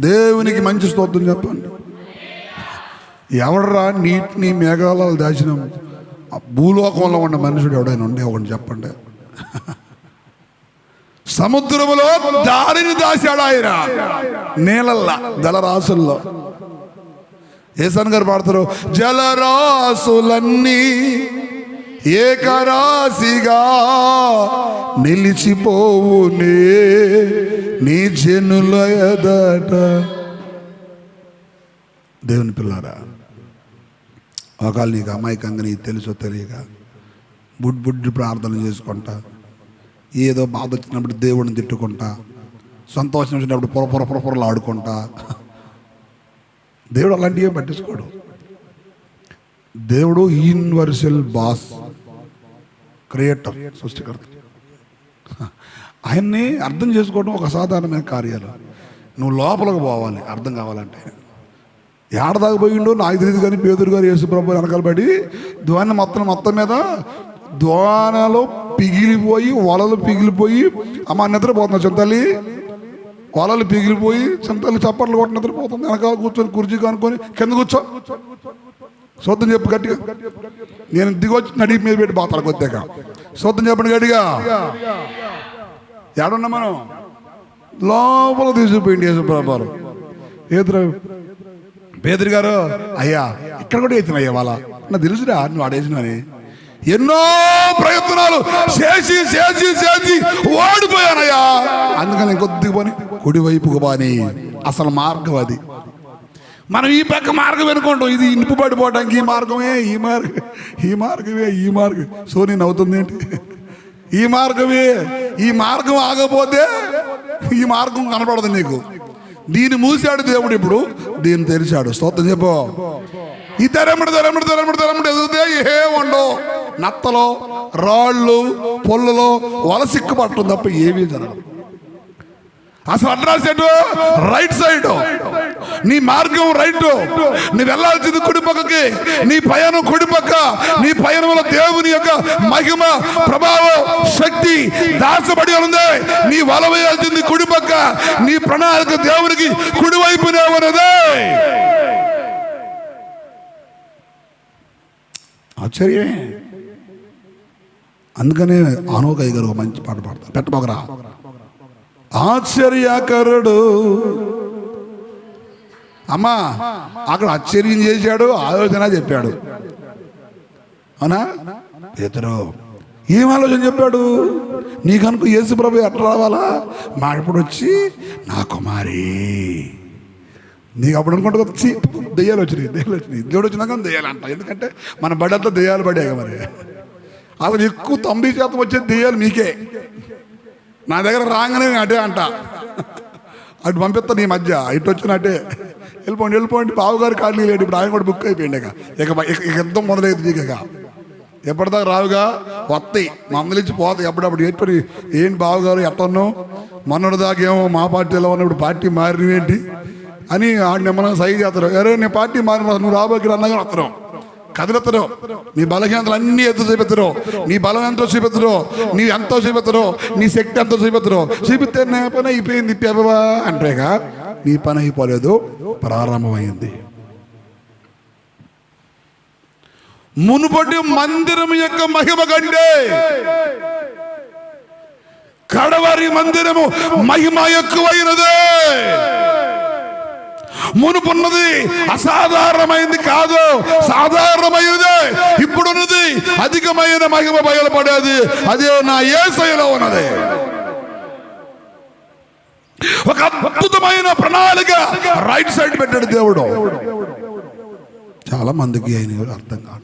దేవునికి మంచి స్తోత్రం చెప్పండి. ఎవడరా నీటిని మేఘాలలో దాచిన? ఆ భూలోకంలో ఉన్న మనుషుడు ఎవడైనా ఉండే ఒకటి చెప్పండి. సముద్రములో దారిని దాశాడు ఆయన. నీళ్ళల్లా జలరాశుల్లో. ఏసన్ గారు పాడతారు జలరాశులన్నీ ఏకరాశిగా నిలిచిపోవునే నీ జనుల ఎదట. దేవుని పిల్లారా ఒకవేళ నీకు అమాయకంగా నీకు తెలుసో తెలియక బుడ్ బుడ్డి ప్రార్థన చేసుకుంటా ఏదో బాధ వచ్చినప్పుడు దేవుడిని తిట్టుకుంటా సంతోషం వచ్చినప్పుడు పొర పొర పొర పొరలు ఆడుకుంటా. దేవుడు అలాంటివి పట్టించుకోడు. దేవుడు యూనివర్సల్ బాస్. క్రియేటర్ సృష్టికర్త. ఆయన్ని అర్థం చేసుకోవడం ఒక సాధారణమైన కార్యాలు. నువ్వు లోపలికి పోవాలి అర్థం కావాలంటే. ఏడదాకా పోయిండో నాకు తెలియదు కానీ పేదరు గారు యేసుప్రభు వెనకాల పడి ద్వాన మొత్తం మొత్తం మీద ద్వానలో పిగిలిపోయి వలలు పిగిలిపోయి అమ్మ నిద్రపోతున్నా చింతల్లి వలలు పిగిలిపోయి చింతల్లి చప్పట్లు కొట్టి నిద్రపోతుంది. వెనకాల కూర్చొని కుర్చీ కనుక్కొని కింద కూర్చో. సొంతం చెప్పు గట్టిగా. నేను దిగొచ్చి నడి మీద పెట్టి బాతాలకు వచ్చాక. సొంతం చెప్పండి గట్టిగా. ఏడున్నా మనం? లోపల తీసుకుపోయింది యేసుప్రభారు ఏదురా పేదరి గారు అయ్యా ఇక్కడ కూడా వేసిన అయ్యా వాళ్ళ నాకు తెలుసురా నువ్వు ఆడేసినని ఎన్నో ప్రయత్నాలు చేసి చేసి చేసి ఓడిపోయానయ్యా. అందుకని కొద్దిగా పోని కుడివైపుకు పోని. అసలు మార్గం అది. మనం ఈ పక్క మార్గం వెనుకుంటాం. ఇది ఇనుపు పడిపోవడానికి ఈ మార్గమే ఈ మార్గం ఈ మార్గమే ఈ మార్గం. సో నేను అవుతుంది ఏంటి? ఈ మార్గమే ఈ మార్గం ఆగపోతే ఈ మార్గం కనపడదు నీకు. దీన్ని మూసాడు దేవుడు ఇప్పుడు దీన్ని తెరిచాడు. స్తోత్రం చెప్పు. ఈ తెరముడు తెరముడు తెరముడు తెరముడు ఎదిగితే ఏ ఉండవు. నత్తలో రాళ్ళు పొల్లులో వలసిక్కు పట్టడం తప్ప ఏమీ జరగదు. అసలు అడ్రస్ ఎటు రైట్ సైడ్. నీ మార్గం రైట్. నీ వెళ్ళాల్సింది కుడి పక్కకి నీ పయనం కుడి పక్క నీ పయనంలో దేవుని యొక్క మహిమ ప్రభావం శక్తి దాచబడి ఉంది. నీ వల వేయాల్సింది కుడి పక్క నీ ప్రణాళిక దేవునికి కుడివైపునే ఉన్నది. ఆశ్చర్యమే. అందుకనే ఆనోకయ్య గారు మంచి పాట పాడతారు. పెట్టబోగరా ఆశ్చర్యకరుడు అమ్మా అక్కడ ఆశ్చర్యం చేశాడు ఆలోచన చెప్పాడు. అవునా? ఇతరు ఏం ఆలోచన చెప్పాడు? నీకనుకు యేసు ప్రభు ఎట్లా రావాలా? మా ఇప్పుడు వచ్చి నా కుమారి. నీకు అప్పుడు అనుకుంటా వచ్చి దెయ్యాలు వచ్చినాయి దెయ్యాలు వచ్చినాయి. దేవుడు వచ్చినాక దెయ్యాలంట ఎందుకంటే మన బడంతా దెయ్యాలు పడాయి మరి. అసలు ఎక్కువ తొంభై శాతం వచ్చే దెయ్యాలు మీకే. నా దగ్గర రాగానే అటే అంట. అటు పంపిస్తా నీ మధ్య ఇటు వచ్చినట్టే అటే. వెళ్ళిపోండి వెళ్ళిపోండి బావగారు ఖాళీ లేడు ఇప్పుడు ఆయన కూడా బుక్ అయిపోయింది ఇక. ఇక ఇక ఇక మొదలైంది ఇక. ఎప్పటిదాకా రావుగా? వస్తాయి మందలించి పోతాయి ఎప్పుడప్పుడు. ఎప్పుడు ఏంటి బావగారు ఎట్టన్నావు మొన్నటి ఏమో మా పార్టీలో ఉన్నప్పుడు పార్టీ మారినవేంటి? అని ఆడిని ఏమన్నా సై చేస్తారు. అరే నేను పార్టీ మారిన నువ్వు రాబోకి అన్నగా వస్తున్నావు కదిలెత్తరు నీ బలహీనతలు అన్ని ఎత్తు చూపెత్తరు. నీ బలం ఎంతో చూపెత్తరు. నీ ఎంతో చూపెత్తరు. నీ శక్తి ఎంతో చూపెత్తరు. చూపితే నేపనే అయిపోయింది పెదవా అంటేగా నీ పని అయిపోలేదు ప్రారంభమైంది. మునుపటి మందిరం యొక్క మహిమ కంటే కడవరి మందిరము మహిమ ఎక్కువైనదే. మునుపున్నది అసాధారణమైంది కాదు సాధారణమైనదే. ఇప్పుడున్నది అధికమైన మహిమ బయలుపడేది అదే నా ఏసైలో ఉన్నది. ఒక అద్భుతమైన ప్రణాళిక. రైట్ సైడ్ పెట్టాడు దేవుడు. చాలా మందికి ఆయన అర్థం కావట్లేదు.